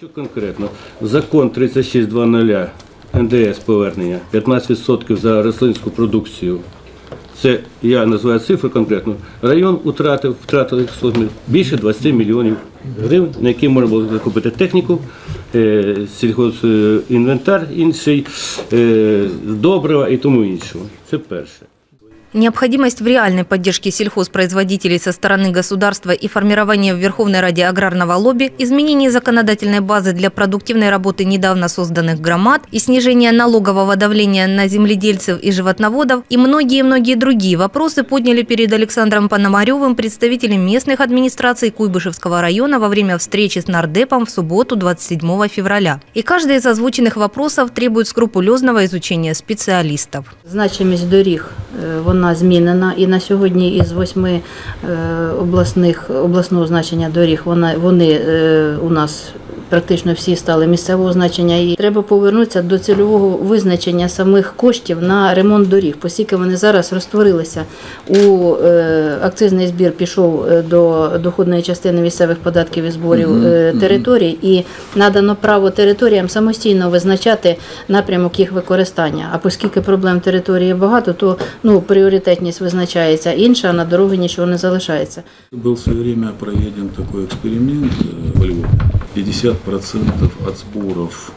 Що конкретно? Закон 36.2.0 НДС повернення 15% за рослинську продукцію. Це я називаю цифру конкретно. Район втратив, втратив більше 20 мільйонів гривень, на які можна було закупити техніку, е, сільхозінвентар інший, е, добрива і тому іншого. Це перше. Необходимость в реальной поддержке сельхозпроизводителей со стороны государства и формирование в Верховной Раде аграрного лобби, изменение законодательной базы для продуктивной работы недавно созданных громад и снижение налогового давления на земледельцев и животноводов и многие-многие другие вопросы подняли перед Александром Пономаревым представители местных администраций Куйбышевского района во время встречи с нардепом в субботу 27 февраля. И каждый из озвученных вопросов требует скрупулезного изучения специалистов. Значимість доріг е, вона змінена, і на сьогодні із восьми е, обласних обласного значення доріг вона вони е, у нас. Практично всі стали місцевого значення, і треба повернутися до цільового визначення самих коштів на ремонт доріг, оскільки вони зараз розтворилися. У е, акцизний збір пішов е, до доходної частини місцевих податків і зборів е, територій, і надано право територіям самостійно визначати напрямок їх використання. А оскільки проблем території багато, то ну пріоритетність визначається інша, а на дороги нічого не залишається. Был в свое время проведен такой эксперимент э, во Львове. 50% от сборов,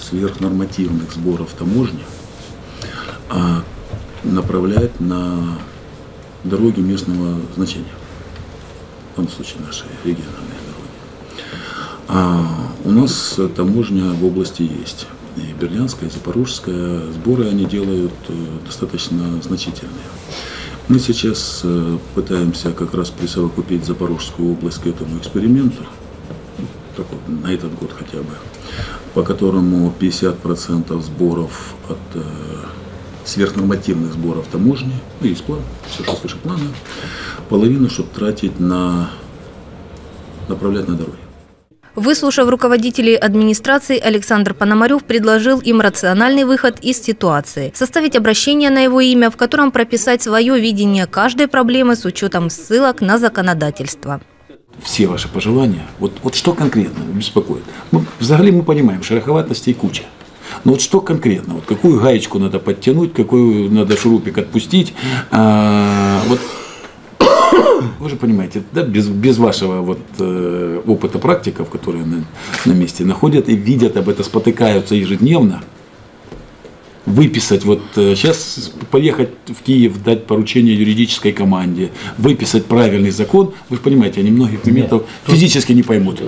сверхнормативных сборов таможни а, направлять на дороги местного значения. В данном случае наши региональные дороги. А у нас таможня в области есть. И Берлянская, и Запорожская. Сборы они делают э, достаточно значительные. Мы сейчас э, пытаемся как раз присовокупить Запорожскую область к этому эксперименту, так вот, на этот год хотя бы, по которому 50% сборов от э, сверхнормативных сборов таможни, ну, есть план, все, что свыше плана, половину, чтобы тратить на, направлять на дороги. Выслушав руководителей администрации, Александр Пономарев предложил им рациональный выход из ситуации. Составить обращение на его имя, в котором прописать свое видение каждой проблемы с учетом ссылок на законодательство. Все ваши пожелания, вот, вот что конкретно беспокоит? Мы, взагалі мы понимаем, шероховатостей куча. Но вот что конкретно? Вот какую гаечку надо подтянуть, какую надо шурупик отпустить? А, вот вы же понимаете, да, без, без вашего вот, э, опыта практиков, которые на, на месте находят и видят об этом, спотыкаются ежедневно, выписать, вот сейчас поехать в Киев, дать поручение юридической команде, выписать правильный закон, вы же понимаете, они многих моментов физически не поймут.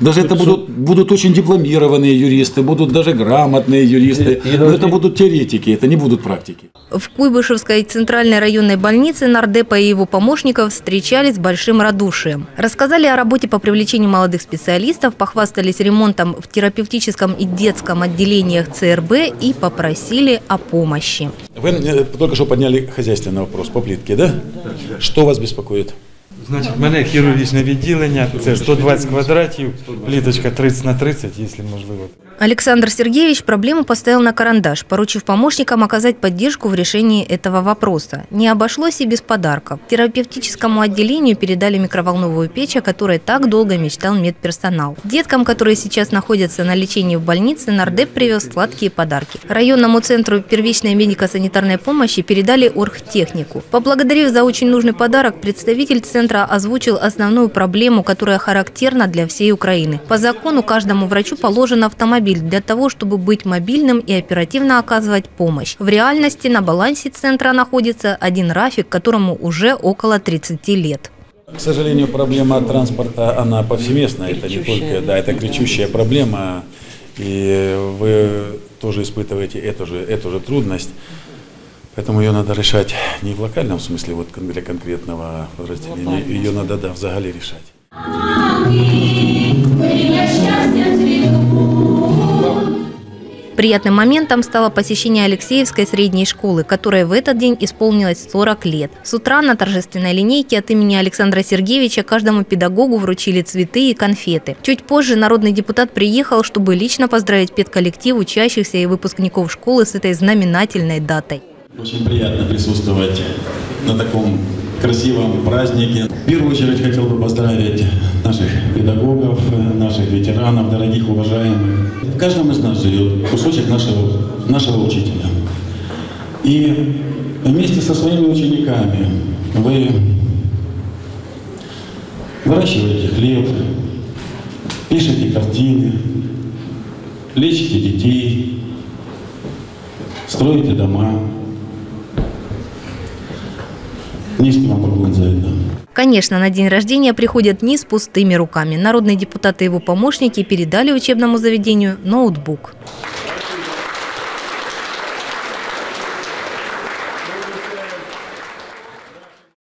Даже это будут, будут очень дипломированные юристы, будут даже грамотные юристы, но это будут теоретики, это не будут практики. В Куйбышевской центральной районной больнице нардепа и его помощников встречались с большим радушием. Рассказали о работе по привлечению молодых специалистов, похвастались ремонтом в терапевтическом и детском отделениях ЦРБ и попросили о помощи. Вы э, только что подняли хозяйственный вопрос по плитке, да? Что вас беспокоит? Значить, в мене хірургічне відділення, це 120 квадратів, пліточка 30 на 30, якщо можливо. Александр Сергеевич проблему поставил на карандаш, поручив помощникам оказать поддержку в решении этого вопроса. Не обошлось и без подарков. Терапевтическому отделению передали микроволновую печь, о которой так долго мечтал медперсонал. Деткам, которые сейчас находятся на лечении в больнице, нардеп привез сладкие подарки. Районному центру первичной медико-санитарной помощи передали оргтехнику. Поблагодарив за очень нужный подарок, представитель центра озвучил основную проблему, которая характерна для всей Украины. По закону каждому врачу положен автомобиль для того, чтобы быть мобильным и оперативно оказывать помощь. В реальности на балансе центра находится один рафик, которому уже около 30 лет. К сожалению, проблема транспорта, она повсеместная. Это не только, да, это кричущая проблема. И вы тоже испытываете эту же, эту же трудность. Поэтому ее надо решать не в локальном смысле, вот для конкретного подразделения, ее надо, да, взагалі решать. Приятным моментом стало посещение Алексеевской средней школы, которой в этот день исполнилось 40 лет. С утра на торжественной линейке от имени Александра Сергеевича каждому педагогу вручили цветы и конфеты. Чуть позже народный депутат приехал, чтобы лично поздравить педколлектив, учащихся и выпускников школы с этой знаменательной датой. Очень приятно присутствовать на таком красивом празднике. В первую очередь хотел бы поздравить наших педагогов, наших ветеранов, дорогих, уважаемых. В каждом из нас живет кусочек нашего, нашего учителя. И вместе со своими учениками вы выращиваете хлеб, пишете картины, лечите детей, строите дома. Низкий вам поклон за это. Конечно, на день рождения приходят не с пустыми руками. Народные депутаты и его помощники передали учебному заведению ноутбук.